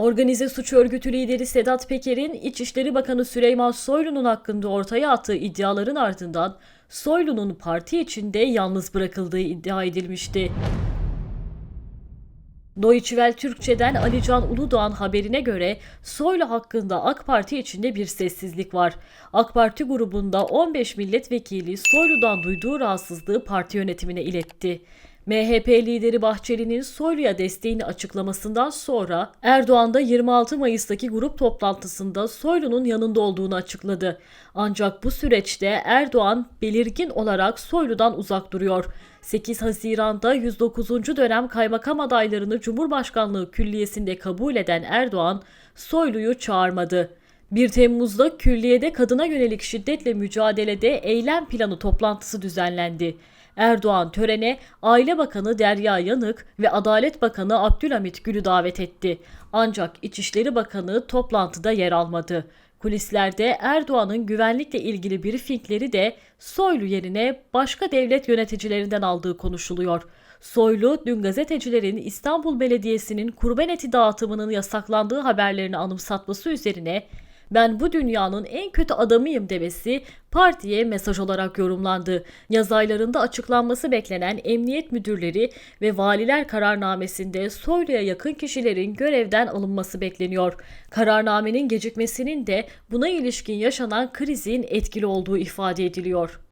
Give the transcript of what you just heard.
Organize suç örgütü lideri Sedat Peker'in İçişleri Bakanı Süleyman Soylu'nun hakkında ortaya attığı iddiaların ardından Soylu'nun parti içinde yalnız bırakıldığı iddia edilmişti. Deutsche Türkçe'den Alican Uludoğan haberine göre Soylu hakkında AK Parti içinde bir sessizlik var. AK Parti grubunda 15 milletvekili Soylu'dan duyduğu rahatsızlığı parti yönetimine iletti. MHP lideri Bahçeli'nin Soylu'ya desteğini açıklamasından sonra Erdoğan da 26 Mayıs'taki grup toplantısında Soylu'nun yanında olduğunu açıkladı. Ancak bu süreçte Erdoğan belirgin olarak Soylu'dan uzak duruyor. 8 Haziran'da 109. dönem kaymakam adaylarını Cumhurbaşkanlığı Külliyesi'nde kabul eden Erdoğan, Soylu'yu çağırmadı. 1 Temmuz'da külliyede kadına yönelik şiddetle mücadelede eylem planı toplantısı düzenlendi. Erdoğan törene Aile Bakanı Derya Yanık ve Adalet Bakanı Abdülhamit Gül'ü davet etti. Ancak İçişleri Bakanı toplantıda yer almadı. Kulislerde Erdoğan'ın güvenlikle ilgili briefingleri de Soylu yerine başka devlet yöneticilerinden aldığı konuşuluyor. Soylu dün gazetecilerin İstanbul Belediyesi'nin kurban eti dağıtımının yasaklandığı haberlerini anımsatması üzerine ben bu dünyanın en kötü adamıyım demesi partiye mesaj olarak yorumlandı. Yaz aylarında açıklanması beklenen emniyet müdürleri ve valiler kararnamesinde Soylu'ya yakın kişilerin görevden alınması bekleniyor. Kararnamenin gecikmesinin de buna ilişkin yaşanan krizin etkili olduğu ifade ediliyor.